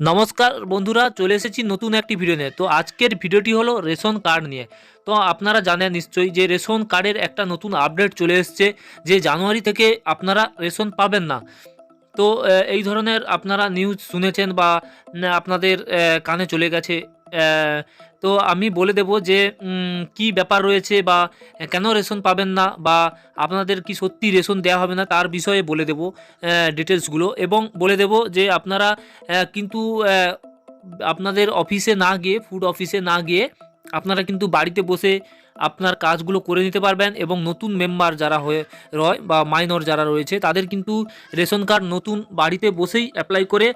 নমস্কার বন্ধুরা, চলে এসেছি নতুন একটি ভিডিও নিয়ে। তো আজকের ভিডিওটি হলো রেশন কার্ড নিয়ে। তো আপনারা জানেন নিশ্চয়ই যে রেশন কার্ডের একটা নতুন আপডেট চলে এসছে যে জানুয়ারি থেকে আপনারা রেশন পাবেন না। তো এই ধরনের আপনারা নিউজ শুনেছেন বা, আপনাদের কানে চলে গেছে তো আমি বলে দেব যে কি ব্যাপার রয়েছে বা কেন রেশন পাবেন না বা আপনাদের কি সত্যি রেশন দেওয়া হবে না তার বিষয়ে বলে দেব ডিটেলসগুলো। এবং বলে দেব যে, আপনারা কিন্তু আপনাদের অফিসে না গিয়ে, ফুড অফিসে না গিয়ে আপনারা কিন্তু বাড়িতে বসে আপনার কাজগুলো করে নিতে পারবেন এবং নতুন মেম্বার যারা হয়ে, রয় বা মাইনর যারা রয়েছে, তাদের কিন্তু রেশন কার্ড নতুন বাড়িতে বসেই অ্যাপ্লাই করে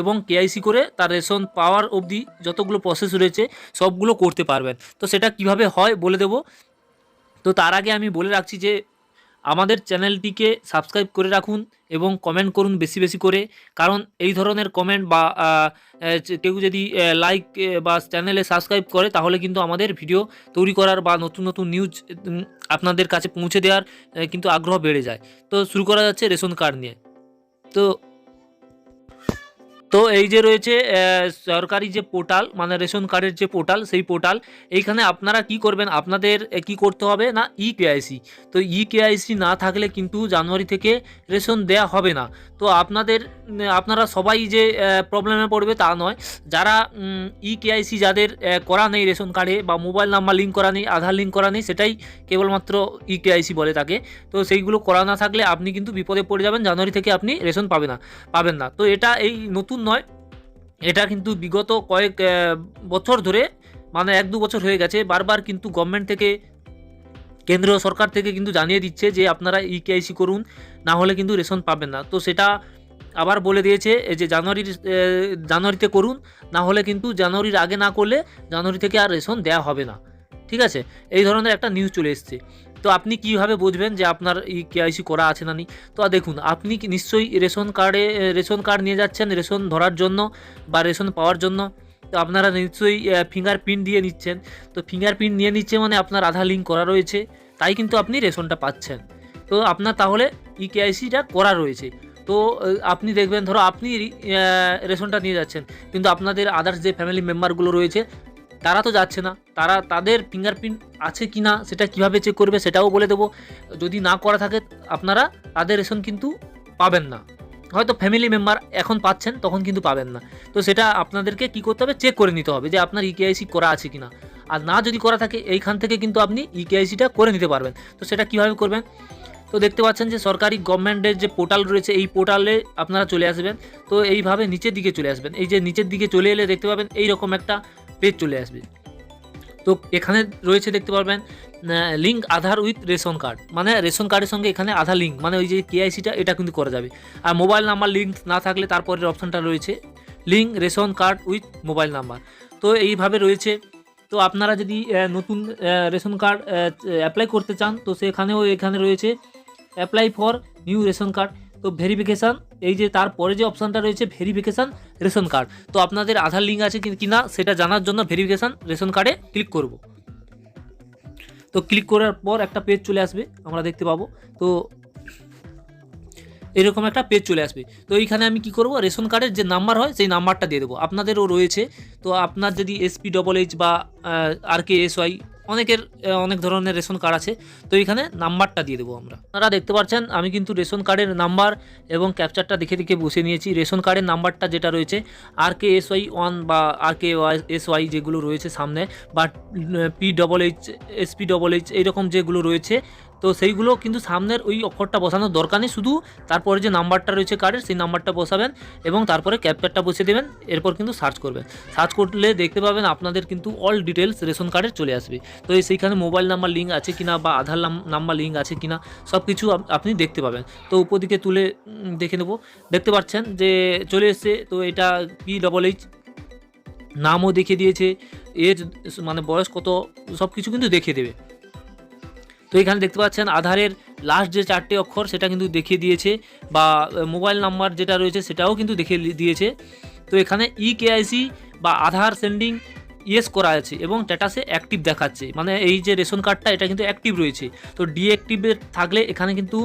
এবং কেআইসি করে তার রেশন পাওয়ার অবধি যতগুলো প্রসেস রয়েছে, সবগুলো করতে পারবেন। তো সেটা কীভাবে হয় বলে দেব। তো তার আগে আমি বলে রাখছি যে, আমাদের চ্যানেলটিকে সাবস্ক্রাইব করে রাখুন এবং কমেন্ট করুন বেশি বেশি করে। কারণ এই ধরনের কমেন্ট বা কেউ যদি লাইক বা চ্যানেলে সাবস্ক্রাইব করে, তাহলে কিন্তু আমাদের ভিডিও তৈরি করার বা নতুন নতুন নিউজ আপনাদের কাছে পৌঁছে দেওয়ার কিন্তু আগ্রহ বেড়ে যায়। তো শুরু করা যাচ্ছে রেশন কার্ড নিয়ে। তো তো এই যে রয়েছে সরকারি যে পোর্টাল মানে রেশন কার্ডের যে পোর্টাল, সেই পোর্টাল, এইখানে আপনারা কি করবেন? আপনাদের কি করতে হবে? না ই কেআইসি তো ই কেআইসি না থাকলে কিন্তু জানুয়ারি থেকে রেশন দেয়া হবে না। তো আপনাদের আপনারা সবাই যে প্রবলেমে পড়বে তা নয়। যারা ই কেআইসি যাদের করা নেই রেশন কার্ডে বা মোবাইল নাম্বার লিঙ্ক করা নেই, আধার লিঙ্ক করা নেই, সেটাই কেবলমাত্র ই কেআইসি বলে তাকে। তো সেইগুলো করা না থাকলে আপনি কিন্তু বিপদে পড়ে যাবেন, জানুয়ারি থেকে আপনি রেশন পাবে না, পাবেন না। তো এটা এই নতুন নয়। এটা কিন্তু বিগত কয়েক বছর ধরে মানে এক দু বছর হয়ে গেছে, বারবার কিন্তু গভর্নমেন্ট থেকে, কেন্দ্রীয় সরকার থেকে কিন্তু জানিয়ে দিচ্ছে যে আপনারা ই কেআইসি করুন, না হলে কিন্তু রেশন পাবেন না। তো সেটা আবার বলে দিয়েছে যে জানুয়ারির জানুয়ারিতে করুন, না হলে কিন্তু জানুয়ারির আগে না করলে জানুয়ারি থেকে আর রেশন দেওয়া হবে না। ঠিক আছে? এই ধরনের একটা নিউজ চলে এসছে। তো আপনি কীভাবে বুঝবেন যে আপনার ই কেআইসি করা আছে না নি তো দেখুন, আপনি নিশ্চয়ই রেশন কার্ডে রেশন কার্ড নিয়ে যাচ্ছেন, রেশন ধরার জন্য বা রেশন পাওয়ার জন্য, তো আপনারা নিশ্চয়ই ফিঙ্গারপ্রিন্ট দিয়ে নিচ্ছেন। তো ফিঙ্গারপ্রিন্ট নিয়ে নিচ্ছে মানে আপনার আধার লিঙ্ক করা রয়েছে, তাই কিন্তু আপনি রেশনটা পাচ্ছেন। তো আপনার তাহলে ই কেআইসিটা করা রয়েছে। তো আপনি দেখবেন, ধরো আপনি রেশনটা নিয়ে যাচ্ছেন, কিন্তু আপনাদের আদার্স যে ফ্যামিলি মেম্বারগুলো রয়েছে তারা তো যাচ্ছে না। তারা তাদের ফিঙ্গারপ্রিন্ট আছে কি না সেটা কীভাবে চেক করবে সেটাও বলে দেবো। যদি না করা থাকে আপনারা তাদের রেশন কিন্তু পাবেন না। হয়তো ফ্যামিলি মেম্বার এখন পাচ্ছেন, তখন কিন্তু পাবেন না। তো সেটা আপনাদেরকে কি করতে হবে? চেক করে নিতে হবে যে আপনার ইকেআইসি করা আছে কি না আর না যদি করা থাকে, এইখান থেকে কিন্তু আপনি ইকেআইসিটা করে নিতে পারবেন। তো সেটা কীভাবে করবেন? তো দেখতে পাচ্ছেন যে সরকারি গভর্নমেন্টের যে পোর্টাল রয়েছে, এই পোর্টালে আপনারা চলে আসবেন। তো এইভাবে নিচের দিকে চলে আসবেন। এই যে নিচের দিকে চলে এলে দেখতে পাবেন এই রকম একটা পেজ চলে আসবে। তো এখানে রয়েছে দেখতে পারবেন link Aadhaar with ration card মানে রেশন কার্ডের সঙ্গে এখানে আধার লিঙ্ক মানে ওই যে কেআইসিটা এটা কিন্তু করা যাবে। আর মোবাইল নাম্বার লিঙ্ক না থাকলে তারপরের অপশানটা রয়েছে link ration card with mobile number তো এইভাবে রয়েছে। তো আপনারা যদি নতুন রেশন কার্ড অ্যাপ্লাই করতে চান, তো সেখানেও এখানে রয়েছে apply for new ration card তো ভেরিফিকেশান এই যে তারপরে যে অপশানটা রয়েছে ভেরিফিকেশান রেশন কার্ড তো আপনাদের আধার লিঙ্ক আছে কি না সেটা জানার জন্য ভেরিফিকেশান রেশন কার্ডে ক্লিক করব। তো ক্লিক করার পর একটা পেজ চলে আসবে, আমরা দেখতে পাবো। তো এরকম একটা পেজ চলে আসবে। তো এইখানে আমি কি করব? রেশন কার্ডের যে নাম্বার হয়, সেই নাম্বারটা দিয়ে দেবো। আপনাদেরও রয়েছে। তো আপনার যদি এসপি ডবল এইচ বা আর কে এস ওয়াই অনেকের অনেক ধরনের রেশন কার্ড আছে, তো এখানে নাম্বারটা দিয়ে দেবো আমরা। আপনারা দেখতে পাচ্ছেন, আমি কিন্তু রেশন কার্ডের নাম্বার এবং ক্যাপচারটা দেখে দেখে বসে নিয়েছি। রেশন কার্ডের নাম্বারটা যেটা রয়েছে R K S Y one বা আর কে এস ওয়াই যেগুলো রয়েছে সামনে, বা P double H S P double H এইরকম যেগুলো রয়েছে তো সেইগুলো কিন্তু সামনের ওই অক্ষরটা বসানোর দরকার নেই, শুধু তারপরে যে নাম্বারটা রয়েছে কার্ডের সেই নাম্বারটা বসাবেন এবং তারপরে ক্যাপচারটা বসিয়ে দেবেন, এরপর কিন্তু সার্চ করবেন। সার্চ করলে দেখতে পাবেন আপনাদের কিন্তু অল ডিটেলস রেশন কার্ডের চলে আসবে। তো এই সেইখানে মোবাইল নাম্বার লিঙ্ক আছে কিনা বা আধার নাম্বার লিঙ্ক আছে কিনা সব কিছু আপ- আপনি দেখতে পাবেন। তো উপর দিকে তুলে দেখে নেব। দেখতে পাচ্ছেন যে চলে এসছে, তো এটা পি ডবল এইচ নামও দেখিয়ে দিয়েছে, এর মানে বয়স কত সব কিছু কিন্তু দেখিয়ে দেবে। তো এখানে দেখতে পাচ্ছেন আধারের লাস্ট যে চারটে অক্ষর, সেটা কিন্তু দেখিয়ে দিয়েছে বা মোবাইল নাম্বার যেটা রয়েছে সেটাও কিন্তু দেখিয়ে দিয়েছে। তো এখানে ই কেআইসি বা আধার সেন্ডিং ইয়েস করা আছে এবং স্ট্যাটাসে অ্যাক্টিভ দেখাচ্ছে। মানে এই যে রেশন কার্ডটা এটা কিন্তু অ্যাক্টিভ রয়েছে। তো ডিঅ্যাক্টিভেট থাকলে এখানে কিন্তু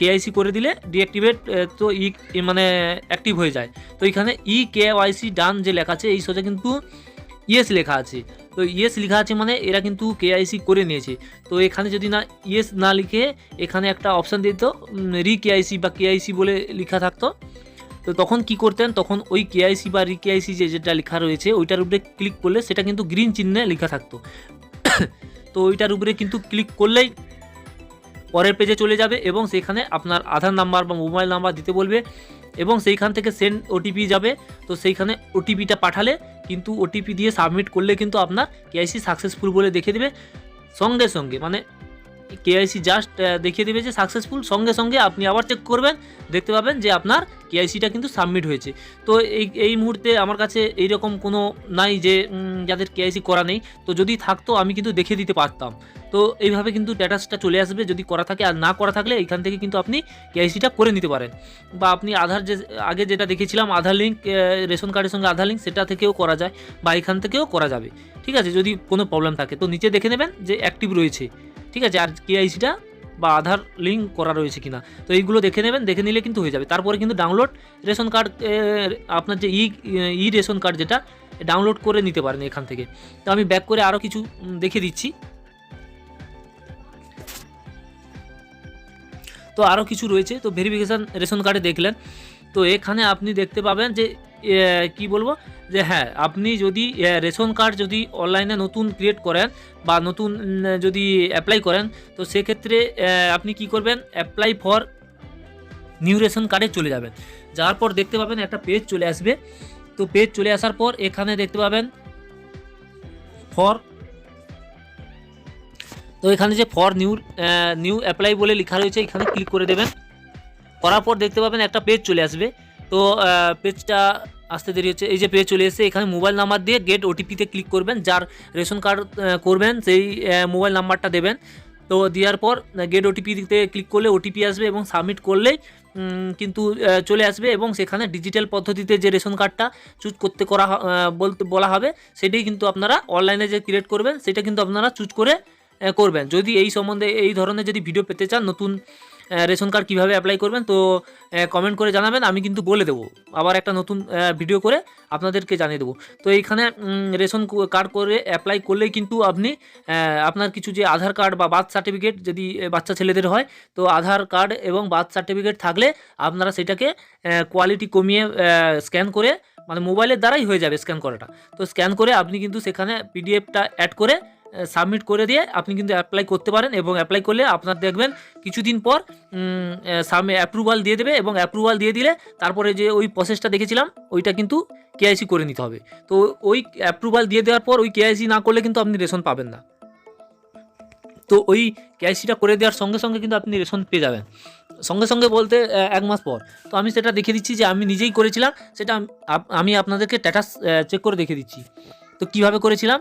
কেআইসি করে দিলে ডিঅ্যাক্টিভেট তো ই মানে অ্যাক্টিভ হয়ে যায়। তো এখানে ই কেওয়াইসি ডান যে লেখা আছে, এই সোজা কিন্তু ইয়েস লেখা আছে। তো ইয়েস লেখা আছে মানে এরা কিন্তু কেআইসি করে নিয়েছে। তো এখানে যদি না ইয়েস না লিখে এখানে একটা অপশান দিত রি কেআইসি বা কেআইসি বলে লেখা থাকতো। তো তখন কি করতেন? তখন ওই কেআইসি বা রি কেআইসি যে যেটা লেখা রয়েছে, ওইটার উপরে ক্লিক করলে সেটা কিন্তু গ্রিন চিহ্নে লেখা থাকতো। তো ওইটার উপরে কিন্তু ক্লিক করলেই পরের পেজে চলে যাবে এবং সেখানে আপনার আধার নাম্বার বা মোবাইল নাম্বার দিতে বলবে। এবং সেইখান থেকে সেন্ড ওটিপি যাবে। তো সেইখানে ওটিপিটা পাঠালে কিন্তু ওটিপি দিয়ে সাবমিট করলে কিন্তু আপনার কেআইসি সাকসেসফুল বলে দেখে দেবে। সঙ্গে সঙ্গে মানে কেআইসি জাস্ট দেখিয়ে দেবে যে সাকসেসফুল সঙ্গে সঙ্গে আপনি আবার চেক করবেন, দেখতে পাবেন যে আপনার কেআইসিটা কিন্তু সাবমিট হয়েছে। তো এই এই মুহূর্তে আমার কাছে এইরকম কোনো নাই যে যাদের কেআইসি করা নেই, তো যদি থাকতো আমি কিন্তু দেখে দিতে পারতাম। তো এইভাবে কিন্তু স্ট্যাটাসটা চলে আসবে, যদি করা থাকে আর না করা থাকলে এখান থেকে কিন্তু আপনি কেআইসিটা করে নিতে পারেন। বা আপনি আধার যে, আগে যেটা দেখেছিলাম আধার লিঙ্ক রেশন কার্ডের সঙ্গে আধার লিঙ্ক সেটা থেকেও করা যায় বা এখান থেকেও করা যাবে। ঠিক আছে, যদি কোনো প্রবলেম থাকে, তো নিচে দেখে নেবেন যে অ্যাক্টিভ রয়েছে। ঠিক আছে, আর কেআইসিটা বা আধার লিঙ্ক করা রয়েছে কিনা। তো এইগুলো দেখে নেবেন, দেখে নিলে কিন্তু হয়ে যাবে। তারপরে কিন্তু ডাউনলোড রেশন কার্ড আপনার যে ই ই রেশন কার্ড যেটা ডাউনলোড করে নিতে পারেন এখান থেকে। তো আমি ব্যাক করে আরও কিছু দেখে দিচ্ছি। তো আরও কিছু রয়েছে। তো ভেরিফিকেশান রেশন কার্ডে দেখলেন। তো এখানে আপনি দেখতে পাবেন যে কি বলব? যে হ্যাঁ আপনি যদি রেশন কার্ড যদি অনলাইনে নতুন ক্রিয়েট করেন বা নতুন যদি অ্যাপ্লাই করেন, তো সেক্ষেত্রে আপনি কি করবেন? অ্যাপ্লাই ফর নিউ রেশন কার্ডে চলে যাবেন। যাওয়ার পর দেখতে পাবেন একটা পেজ চলে আসবে। তো পেজ চলে আসার পর এখানে দেখতে পাবেন ফর, তো এখানে যে ফর নিউ নিউ অ্যাপ্লাই বলে লেখা রয়েছে, এখানে ক্লিক করে দেবেন। করার পর দেখতে পাবেন একটা পেজ চলে আসবে। তো পেজটা আসতে দেরি হচ্ছে। এই যে পেজ চলে এসেছে, এখানে মোবাইল নাম্বার দিয়ে গেট ওটিপিতে ক্লিক করবেন, যার রেশন কার্ড করবেন, সেই মোবাইল নাম্বারটা দেবেন। তো, দেওয়ার পর গেট ওটিপিতে ক্লিক করলে ওটিপি আসবে এবং সাবমিট করলেই কিন্তু চলে আসবে এবং সেখানে ডিজিটাল পদ্ধতিতে যে রেশন কার্ডটা চুজ করতে করা বলতে, বলা হবে, সেটাই কিন্তু আপনারা অনলাইনে যে ক্রিয়েট করবেন, সেটা কিন্তু আপনারা চুজ করে করবেন। যদি এই সম্বন্ধে এই ধরনের যদি ভিডিও পেতে চান, নতুন রেশন কার্ড কীভাবে অ্যাপ্লাই করবেন, তো কমেন্ট করে জানাবেন, আমি কিন্তু বলে দেবো। আবার একটা নতুন ভিডিও করে আপনাদেরকে জানিয়ে দেবো। তো এইখানে রেশন কার্ড করে অ্যাপ্লাই করলেই কিন্তু আপনি আপনার কিছু যে আধার কার্ড বা বার্থ সার্টিফিকেট যদি বাচ্চা ছেলেদের হয়, তো আধার কার্ড এবং বার্থ সার্টিফিকেট থাকলে আপনারা সেটাকে কোয়ালিটি কমিয়ে স্ক্যান করে মানে মোবাইলের দ্বারাই হয়ে যাবে স্ক্যান করাটা। তো স্ক্যান করে আপনি কিন্তু সেখানে পিডিএফটা অ্যাড করে সাবমিট করে দিয়ে আপনি কিন্তু অ্যাপ্লাই করতে পারেন এবং অ্যাপ্লাই করলে আপনার দেখবেন কিছুদিন পর সামনে অ্যাপ্রুভাল দিয়ে দেবে এবং অ্যাপ্রুভাল দিয়ে দিলে তারপরে যে ওই প্রসেসটা দেখেছিলাম, ওইটা কিন্তু কেআইসি করে নিতে হবে। তো ওই অ্যাপ্রুভাল দিয়ে দেওয়ার পর ওই কেআইসি না করলে কিন্তু আপনি রেশন পাবেন না। তো ওই কেআইসিটা করে দেওয়ার সঙ্গে সঙ্গে কিন্তু আপনি রেশন পেয়ে যাবেন। সঙ্গে সঙ্গে বলতে এক মাস পর। তো আমি সেটা দেখে দিচ্ছি যে আমি নিজেই করেছিলাম, সেটা আমি আপনাদেরকে স্ট্যাটাস চেক করে দেখে দিচ্ছি। তো কীভাবে করেছিলাম?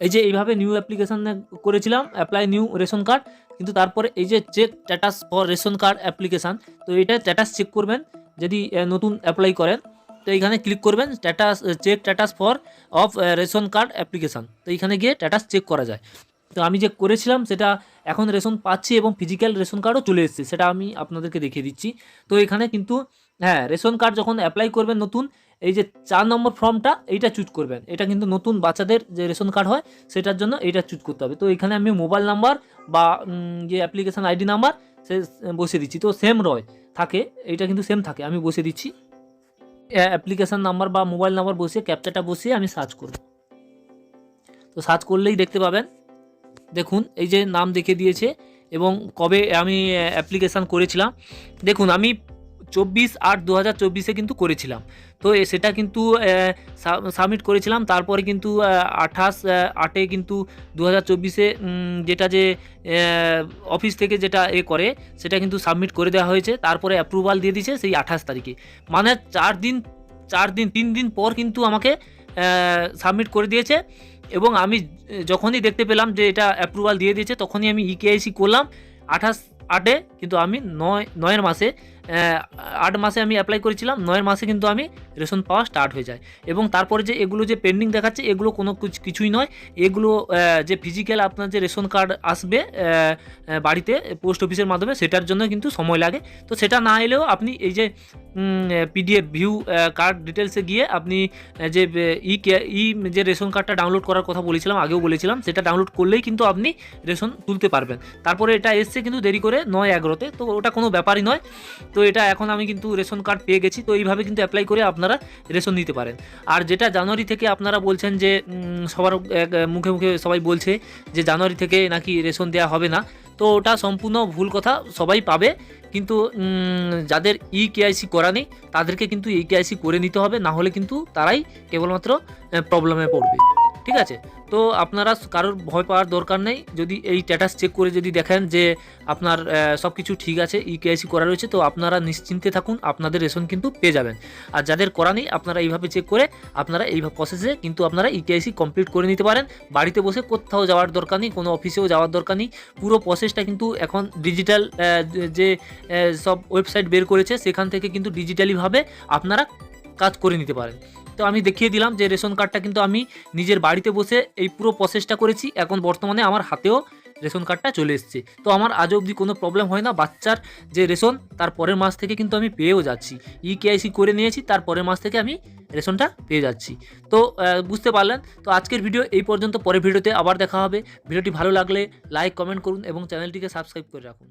এই যে এইভাবে নিউ অ্যাপ্লিকেশান করেছিলাম অ্যাপ্লাই নিউ রেশন কার্ড কিন্তু তারপরে এই যে check status for ration card application তো এটা স্ট্যাটাস চেক করবেন, যদি নতুন অ্যাপ্লাই করেন, তো এইখানে ক্লিক করবেন status check status for of ration card application তো এইখানে গিয়ে স্ট্যাটাস চেক করা যায়। তো আমি যে করেছিলাম, সেটা এখন রেশন পাচ্ছি এবং ফিজিক্যাল রেশন কার্ডও চলে এসেছে, সেটা আমি আপনাদেরকে দেখিয়ে দিচ্ছি। তো এখানে কিন্তু হ্যাঁ রেশন কার্ড যখন অ্যাপ্লাই করবেন নতুন এই যে চার নম্বর ফর্মটা, এইটা চুজ করবেন। এটা কিন্তু নতুন বাচ্চাদের যে রেশন কার্ড হয়, সেটার জন্য এইটা চুজ করতে হবে। তো এখানে আমি মোবাইল নাম্বার বা যে অ্যাপ্লিকেশান আইডি নাম্বার সে বসিয়ে দিচ্ছি। তো সেম রয়, থাকে। এইটা কিন্তু সেম থাকে। আমি বসিয়ে দিচ্ছি। অ্যাপ্লিকেশান নাম্বার বা মোবাইল নাম্বার বসিয়ে ক্যাপচারটা বসিয়ে আমি সার্চ করব। তো সার্চ করলেই দেখতে পাবেন। দেখুন, এই যে নাম দেখে দিয়েছে এবং কবে আমি অ্যাপ্লিকেশান করেছিলাম। দেখুন, আমি চব্বিশ আট দু হাজার চব্বিশে কিন্তু করেছিলাম। তো সেটা কিন্তু সাবমিট করেছিলাম। তারপরে কিন্তু আঠাশ আটে কিন্তু দু হাজার চব্বিশে যেটা যে অফিস থেকে যেটা এ করে, সেটা কিন্তু সাবমিট করে দেওয়া হয়েছে। তারপরে অ্যাপ্রুভাল দিয়ে দিয়েছে সেই আঠাশ তারিখে। মানে চার দিন চার দিন, তিন দিন পর কিন্তু আমাকে সাবমিট করে দিয়েছে। এবং আমি যখনই দেখতে পেলাম যে এটা অ্যাপ্রুভাল দিয়ে দিয়েছে, তখনই আমি ইকেআইসি করলাম। আঠাশ আটে কিন্তু আমি নয়, নয়ের মাসে আট মাসে আমি অ্যাপ্লাই করেছিলাম, নয় মাসে কিন্তু আমি রেশন পাওয়া স্টার্ট হয়ে যায়। এবং তারপরে যে এগুলো যে পেন্ডিং দেখাচ্ছে, এগুলো কোনো কিছুই নয়। এগুলো যে ফিজিক্যাল আপনার যে রেশন কার্ড আসবে বাড়িতে পোস্ট অফিসের মাধ্যমে, সেটার জন্য কিন্তু সময় লাগে। তো সেটা না এলেও আপনি এই যে পিডিএফ ভিউ কার্ড ডিটেলসে গিয়ে আপনি যে ই ই যে রেশন কার্ডটা ডাউনলোড করার কথা বলেছিলাম, আগেও বলেছিলাম, সেটা ডাউনলোড করলেই কিন্তু আপনি রেশন তুলতে পারবেন। তারপরে এটা এসছে কিন্তু দেরি করে, নয় এগারোতে। তো ওটা কোনো ব্যাপারই নয়। তো এটা এখন আমি কিন্তু রেশন কার্ড পেয়ে গেছি, তো এইভাবে কিন্তু অ্যাপ্লাই করে আপনারা রেশন নিতে পারেন। আর যেটা জানুয়ারি থেকে আপনারা বলছেন যে সবার মুখে মুখে সবাই বলছে যে জানুয়ারি থেকে নাকি রেশন দেওয়া হবে না, তো ওটা সম্পূর্ণ ভুল কথা, সবাই পাবে। কিন্তু যাদের ই কেআইসি করা নেই, তাদেরকে কিন্তু ই কেআইসি করে নিতে হবে, না হলে কিন্তু তারাই কেবলমাত্র প্রবলেমে পড়বে। ঠিক আছে? তো আপনারা কারোর ভয় পাওয়ার দরকার নেই। যদি এই স্ট্যাটাস চেক করে যদি দেখেন যে আপনার সব কিছু ঠিক আছে ই কেআইসি করা রয়েছে, তো আপনারা নিশ্চিন্তে থাকুন, আপনাদের রেশন কিন্তু পেয়ে যাবেন। আর যাদের করা নেই, আপনারা এইভাবে চেক করে আপনারা এই প্রসেসে কিন্তু আপনারা ইকেআইসি কমপ্লিট করে নিতে পারেন। বাড়িতে বসে কোথাও যাওয়ার দরকার নেই, কোনো অফিসেও যাওয়ার দরকার নেই। পুরো প্রসেসটা কিন্তু এখন ডিজিটাল যে সব ওয়েবসাইট বের করেছে, সেখান থেকে কিন্তু ডিজিটালিভাবে আপনারা কাজ করে নিতে পারেন। তো আমি দেখিয়ে দিলাম যে রেশন কার্ডটা কিন্তু আমি নিজের বাড়িতে বসে এই পুরো প্রসেসটা করেছি। এখন বর্তমানে আমার হাতেও রেশন কার্ডটা চলে এসছে। তো আমার আজ অবধি কোনো প্রবলেম হয় না। বাচ্চার যে রেশন, তার পরের মাস থেকে কিন্তু আমি পেয়েও যাচ্ছি। ই কেআইসি করে নিয়েছি, তার পরের মাস থেকে আমি রেশনটা পেয়ে যাচ্ছি। তো বুঝতে পারলেন? তো আজকের ভিডিও এই পর্যন্ত। পরের ভিডিওতে আবার দেখা হবে। ভিডিওটি ভালো লাগলে লাইক কমেন্ট করুন এবং চ্যানেলটিকে সাবস্ক্রাইব করে রাখুন।